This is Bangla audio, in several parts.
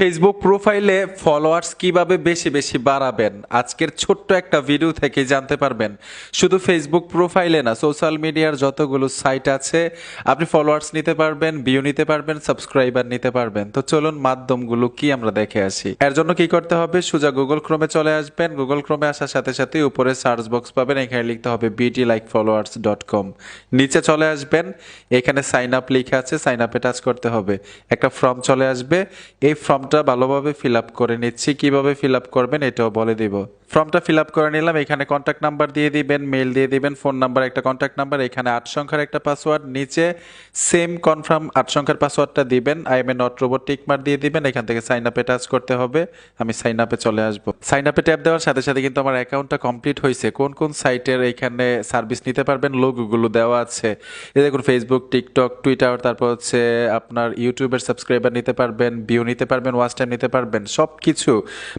ফেসবুক প্রোফাইলে ফলোয়ার্স কীভাবে বেশি বেশি বাড়াবেন? আজকের ছোট্ট একটা ভিডিও থেকে জানতে পারবেন। শুধু ফেসবুক প্রোফাইলে না সোশ্যাল মিডিয়ার যতগুলো সাইট আছে, আপনি ফলোয়ার্স নিতে পারবেন ভিউ নিতে পারবেন সাবস্ক্রাইবার নিতে পারবেন। তো চলুন মাধ্যমগুলো কি আমরা দেখে আসি। এর জন্য কি করতে হবে? সোজা গুগল ক্রোমে চলে আসবেন। গুগল ক্রোমে আসার সাথে সাথে উপরে সার্চ বক্স পাবেন। এখানে লিখতে হবে বিটি লাইক ফলোয়ার্স ডট কম নিচে চলে আসবেন। এখানে সাইন আপ লিখে আছে। সাইন আপে টাচ করতে হবে। একটা ফর্ম চলে আসবে। এই ফর্মটা ভালোভাবে ফিল করে নিচ্ছি। কীভাবে ফিল করবেন এটাও বলে দিব। ফর্মটা ফিল আপ করে নিলাম, এখানে কন্ট্যাক্ট নাম্বার দিয়ে দিবেন মেল দিয়ে দিবেন ফোন নাম্বার একটা কন্ট্যাক্ট নাম্বার এখানে আট সংখ্যার একটা পাসওয়ার্ড নিচে সেম কনফার্ম আট সংখ্যার পাসওয়ার্ডটা দিবেন I am a not robot tick mark দিয়ে দিবেন, এখান থেকে সাইন আপে টাচ করতে হবে, আমি সাইন আপে চলে আসব। সাইন আপে ট্যাপ দেওয়ার সাথে সাথে কিন্তু আমার অ্যাকাউন্টটা কমপ্লিট হয়েছে কোন কোন সাইটের এখানে সার্ভিস নিতে পারবেন লোগোগুলো দেওয়া আছে। এই দেখুন ফেসবুক টিকটক টুইটার তারপর হচ্ছে আপনার ইউটিউবের সাবস্ক্রাইবার নিতে পারবেন ভিউ নিতে পারবেন ওয়াচ টাইম নিতে পারবেন সব কিছু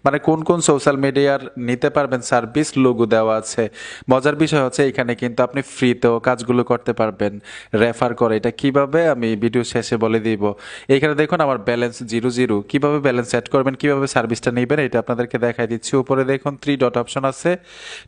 মানে কোন কোন সোশ্যাল মিডিয়ার নিতে পারবেন সার্ভিস লোগো দেওয়া আছে। মজার বিষয় হচ্ছে এখানে কিন্তু আপনি ফ্রিতেও কাজগুলো করতে পারবেন। রেফার করে, এটা কীভাবে আমি ভিডিও শেষে বলে দিব। এখানে দেখুন আমার ব্যালেন্স জিরো জিরো কীভাবে ব্যালেন্স সেট করবেন, কীভাবে সার্ভিসটা নেবেন, এটা আপনাদেরকে দেখাই দিচ্ছি। উপরে দেখুন থ্রি ডট অপশন আছে।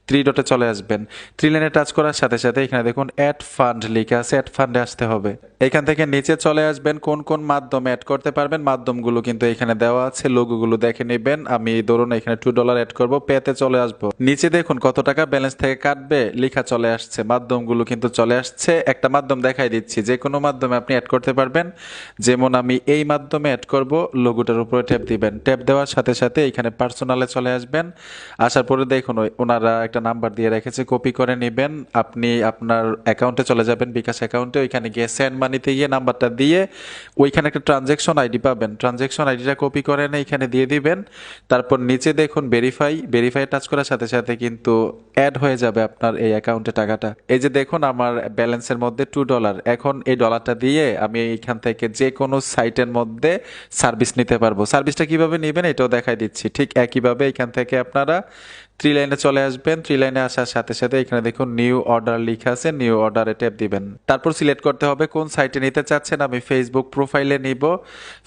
থ্রি ডটে চলে আসবেন। থ্রি লাইনে টাচ করার সাথে সাথে এখানে দেখুন অ্যাড ফান্ড লিখে আছে অ্যাড ফান্ডে আসতে হবে। এখান থেকে নিচে চলে আসবেন, কোন কোন মাধ্যমে অ্যাড করতে পারবেন, মাধ্যমগুলো কিন্তু এখানে দেওয়া আছে। লোগোগুলো দেখে নেবেন। আমি ধরুন এখানে টু ডলার অ্যাড করব পেতে চলে আসব। নিচে দেখুন কত টাকা ব্যালেন্স থেকে কাটবে, লেখা চলে আসছে। মাধ্যমগুলো কিন্তু চলে আসছে। একটা মাধ্যম দেখাই দিচ্ছি। যে কোনো মাধ্যমে আপনি অ্যাড করতে পারবেন। যেমন আমি এই মাধ্যমে অ্যাড করব লোগোটার উপরে ট্যাপ দিবেন। ট্যাপ দেওয়ার সাথে সাথে এখানে পার্সোনালে চলে আসবেন। আসার পরে দেখুন ওনারা একটা নাম্বার দিয়ে রেখেছে কপি করে নেবেন। আপনি আপনার অ্যাকাউন্টে চলে যাবেন, বিকাশ অ্যাকাউন্টে ওইখানে গিয়ে সেন্ড মানিতে গিয়ে নাম্বারটা দিয়ে ওইখানে একটা ট্রানজ্যাকশন আইডি পাবেন। ট্রানজ্যাকশন আইডিটা কপি করে এনে এখানে দিয়ে দিবেন। তারপর নিচে দেখুন ভেরিফাই ভেরিফাই টাচ করার সাথে সাথে কিন্তু অ্যাড হয়ে যাবে আপনার এই অ্যাকাউন্টে টাকাটা। এই যে দেখুন আমার ব্যালেন্সের মধ্যে টু ডলার এখন এই ডলারটা দিয়ে আমি এইখান থেকে যে কোনো সাইটের মধ্যে সার্ভিস নিতে পারব। সার্ভিসটা কীভাবে নেবেন এটাও দেখাই দিচ্ছি। ঠিক একইভাবে এখান থেকে আপনারা থ্রি লাইনে চলে আসবেন। থ্রি লাইনে আসার সাথে সাথে এখানে দেখুন নিউ অর্ডার লিখা আছে, নিউ অর্ডারে ট্যাপ দিবেন। তারপর সিলেক্ট করতে হবে কোন সাইটে নিতে চাচ্ছেন। আমি ফেসবুক প্রোফাইলে নিব।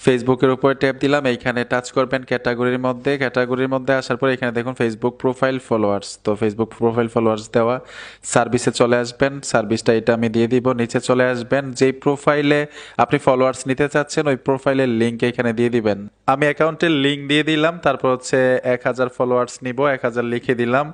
ফেসবুকের উপরে ট্যাপ দিলাম। এইখানে টাচ করবেন ক্যাটাগরির মধ্যে। ক্যাটাগরির মধ্যে আসার পর এখানে দেখুন ফেসবুক প্রোফাইল ফলোয়ার্স তো ফেসবুক প্রোফাইল ফলোয়ার্স দেওয়া সার্ভিসে চলে আসবেন। সার্ভিসটা এটা আমি দিয়ে দিব। নিচে চলে আসবেন। যেই প্রোফাইলে আপনি ফলোয়ার্স নিতে চাচ্ছেন, ওই প্রোফাইলের লিঙ্ক এখানে দিয়ে দিবেন। আমি অ্যাকাউন্টের লিঙ্ক দিয়ে দিলাম। তারপর হচ্ছে এক হাজার ফলোয়ার্স নিব। এক হাজার লিখে দিলাম,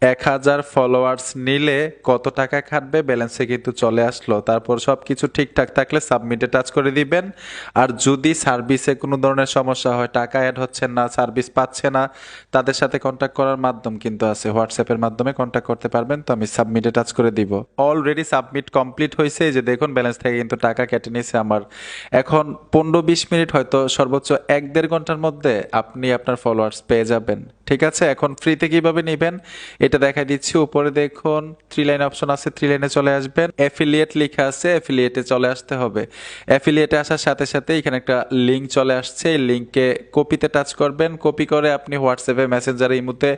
এক হাজার ফলোয়ার্স নিলে কত টাকা কাটবে ব্যালেন্সে কিন্তু চলে আসলো। তারপর সব কিছু ঠিকঠাক থাকলে সাবমিটে টাচ করে দিবেন। আর যদি সার্ভিসে কোনো ধরনের সমস্যা হয়, টাকা অ্যাড হচ্ছে না সার্ভিস পাচ্ছে না, তাদের সাথে কন্ট্যাক্ট করার মাধ্যম কিন্তু আছে। হোয়াটসঅ্যাপের মাধ্যমে কন্ট্যাক্ট করতে পারবেন। তো আমি সাবমিটে টাচ করে দিব। অলরেডি সাবমিট কমপ্লিট হয়েছে। যে দেখুন ব্যালেন্স থেকে কিন্তু টাকা কেটে নিয়েছে আমার। এখন পনেরো বিশ মিনিট হয়তো সর্বোচ্চ এক দেড় ঘণ্টার মধ্যে আপনি আপনার ফলোয়ার্স পেয়ে যাবেন। ঠিক আছে, এখন ফ্রিতে কীভাবে নেবেন? এটা দেখাই দিচ্ছি, উপরে দেখুন থ্রি লাইন অপশন আছে থ্রি লাইনে চলে আসবেন। অ্যাফিলিয়েট লেখা আছে অ্যাফিলিয়েটে চলে আসতে হবে। অ্যাফিলিয়েটে আসার সাথে সাথে এখানে একটা লিঙ্ক চলে আসছে, এই লিঙ্কে কপিতে টাচ করবেন। কপি করে আপনি হোয়াটসঅ্যাপে মেসেঞ্জারে এই মুহূর্তে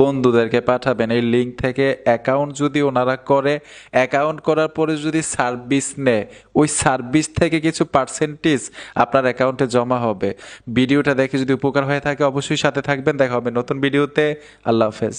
বন্ধুদেরকে পাঠাবেন। এই লিঙ্ক থেকে অ্যাকাউন্ট যদি ওনারা করে অ্যাকাউন্ট করার পরে যদি সার্ভিস নেয়, ওই সার্ভিস থেকে কিছু পার্সেন্টেজ আপনার অ্যাকাউন্টে জমা হবে। ভিডিওটা দেখে যদি উপকার হয়ে থাকে, অবশ্যই সাথে থাকবেন। দেখা হবে নতুন ভিডিওতে আল্লাহ হাফেজ।